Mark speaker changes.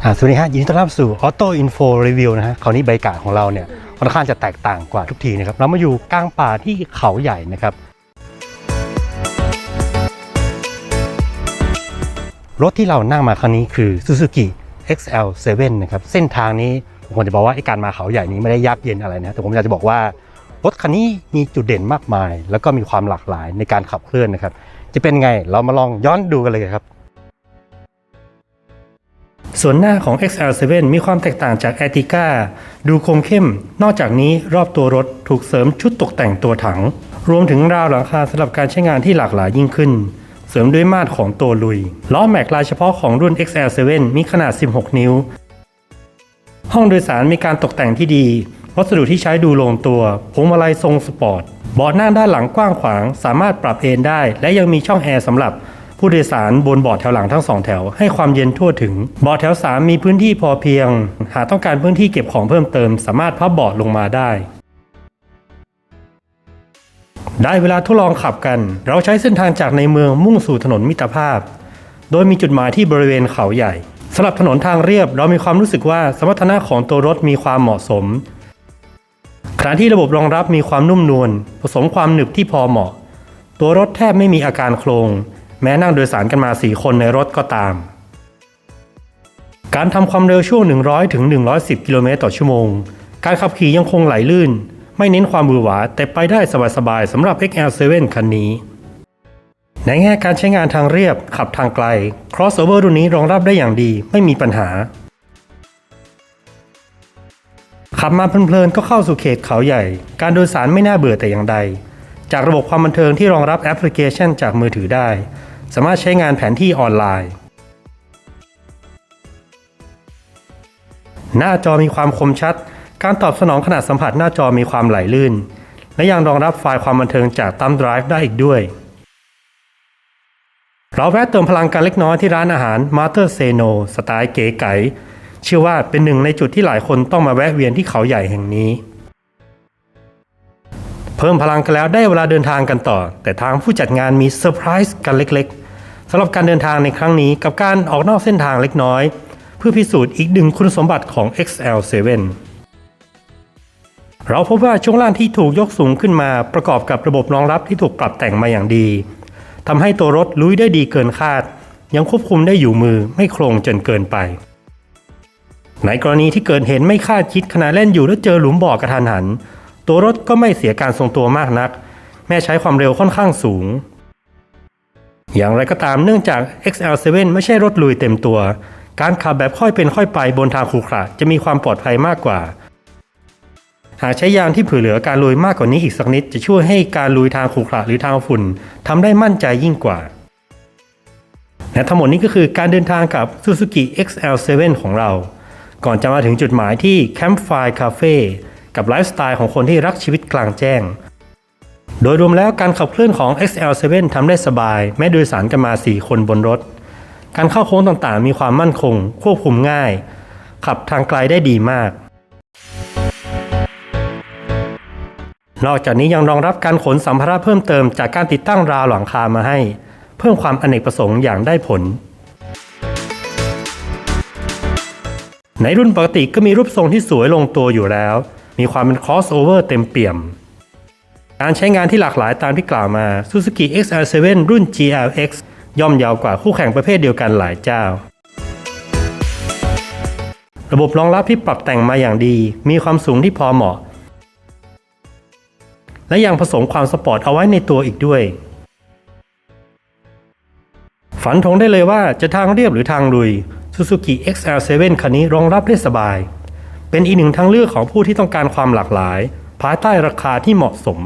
Speaker 1: สวัสดีฮะยินดีต้อนรับสู่ Auto Info Review นะฮะคราวนี้ใบกาของเราเนี่ยค่อนข้างจะแตกต่างกว่าทุกทีนะครับ เรามาอยู่กลางป่าที่เขาใหญ่นะครับ รถที่เรานั่งมาครั้งนี้คือ Suzuki XL7 นะครับ เส้นทางนี้ผมควรจะบอกว่าไอ้การมาเขาใหญ่นี้ไม่ได้ยากเย็นอะไรนะ แต่ผมอยากจะบอกว่ารถคันนี้มีจุดเด่นมากมาย แล้วก็มีความหลากหลายในการขับเคลื่อนนะครับ จะเป็นไงเรามาลองย้อนดูกันเลยครับ ส่วนหน้าของ XL7 มีความแตกต่างจาก a t i c a ดูคมเข้ม นอกจากนี้รอบตัวรถถูกเสริมชุดตกแต่งตัวถัง รวมถึงราวหลังคาสำหรับการใช้งานที่หลากหลายยิ่งขึ้น เสริมด้วยมาตรของตัวลุย ล้อแม็กลายเฉพาะของรุ่น XL7 มีขนาด 16 นิ้ว ห้องโดยสารมีการตกแต่งที่ดี วัสดุที่ใช้ดูลงตัวพวงมาลัยทรงสปอร์ตเบาะนั่งด้านหลังกว้างขวาง สามารถปรับเอนได้ และยังมีช่องแอร์สำหรับ ผู้โดยสารบนเบาะแถวหลังทั้งสองแถวให้ความเย็นทั่วถึงเบาะแถว 3 มีพื้นที่พอเพียง หากต้องการพื้นที่เก็บของเพิ่มเติม สามารถพับเบาะลงมาได้ ได้เวลาทดลองขับกัน เราใช้เส้นทางจากในเมืองมุ่งสู่ถนนมิตรภาพ โดยมีจุดหมายที่บริเวณเขาใหญ่สำหรับถนนทางเรียบเรามีความรู้สึกว่าสมรรถนะของตัวรถมีความเหมาะสมขณะที่ระบบรองรับมีความนุ่มนวลผสมความหนึบที่พอเหมาะ ตัวรถแทบไม่มีอาการโครง แม้นั่งโดยสารกันมา 4 คนในรถก็ตาม การทำความเร็วช่วง 100 ถึง 110 กิโลเมตรต่อชั่วโมง การขับขี่ยังคงไหลลื่น ไม่เน้นความบือหวา แต่ไปได้สบายๆสำหรับ XL7 คันนี้ ในแง่การใช้งานทางเรียบขับทางไกล crossover รุ่นนี้รองรับได้อย่างดีไม่มีปัญหา ขับมาเพลินๆก็เข้าสู่เขตเขาใหญ่ การโดยสารไม่น่าเบื่อแต่อย่างใดจากระบบความบันเทิงที่รองรับแอปพลิเคชันจากมือถือได้ สามารถใช้งานแผนที่ออนไลน์ หน้าจอมีความคมชัด การตอบสนองขนาดสัมผัสหน้าจอมีความไหลลื่น และยังรองรับไฟล์ความบันเทิงจากตั้มไดรฟ์ได้อีกด้วย เราแวะเติมพลังกันเล็กน้อยที่ร้านอาหาร m a t e r s e n o สไตล์เก๋ไก๋เชื่อว่าเป็นหนึ่งในจุดที่หลายคนต้องมาแวะเวียนที่เขาใหญ่แห่งนี้ เพิ่มพลังกันแล้วได้เวลาเดินทางกันต่อ แต่ทางผู้จัดงานมีเซอร์ไพรส์กันเล็กๆสำหรับการเดินทางในครั้งนี้กับการออกนอกเส้นทางเล็กน้อย เพื่อพิสูจน์อีกหนึ่งคุณสมบัติของ XL7 เราพบว่าช่วงล่างที่ถูกยกสูงขึ้นมาประกอบกับระบบรองรับที่ถูกปรับแต่งมาอย่างดีทำให้ตัวรถลุยได้ดีเกินคาด ยังควบคุมได้อยู่มือไม่โครงจนเกินไปในกรณีที่เกิดเห็นไม่คาดคิดขณะเล่นอยู่แล้วเจอหลุมบ่อกระทันหัน ตัวรถก็ไม่เสียการทรงตัวมากนัก แม้ใช้ความเร็วค่อนข้างสูง อย่างไรก็ตามเนื่องจาก XL7 ไม่ใช่รถลุยเต็มตัว การขับแบบค่อยเป็นค่อยไปบนทางขรุขระจะมีความปลอดภัยมากกว่า หากใช้ยางที่เผื่อเหลือการลุยมากกว่านี้อีกสักนิด จะช่วยให้การลุยทางขรุขระหรือทางฝุ่นทำได้มั่นใจยิ่งกว่าและทั้งหมดนี้ก็คือการเดินทางกับ Suzuki XL7 ของเรา ก่อนจะมาถึงจุดหมายที่ Campfire Cafe กับไลฟ์สไตล์ของคนที่รักชีวิตกลางแจ้ง โดยรวมแล้วการขับเคลื่อนของ XL7 ทำได้สบาย แม้โดยสารกันมา 4 คนบนรถ การเข้าโค้งต่างๆ มีความมั่นคง ควบคุมง่าย ขับทางไกลได้ดีมาก นอกจากนี้ยังรองรับการขนสัมภาระเพิ่มเติมจากการติดตั้งราวหลังคามาให้ เพิ่มความอเนกประสงค์อย่างได้ผลในรุ่นปกติก็มีรูปทรงที่สวยลงตัวอยู่แล้ว มีความเป็น crossover เต็มเปี่ยม การใช้งานที่หลากหลายตามที่กล่าวมา Suzuki XL7 รุ่น GLX ย่อมยาวกว่าคู่แข่งประเภทเดียวกันหลายเจ้า ระบบรองรับที่ปรับแต่งมาอย่างดี มีความสูงที่พอเหมาะ และยังผสมความสปอร์ตเอาไว้ในตัวอีกด้วย ฝันธงได้เลยว่าจะทางเรียบหรือทางลุย Suzuki XL7 คันนี้รองรับได้สบาย เป็นอีกหนึ่งทางเลือกของผู้ที่ต้องการความหลากหลาย ภายใต้ราคาที่เหมาะสม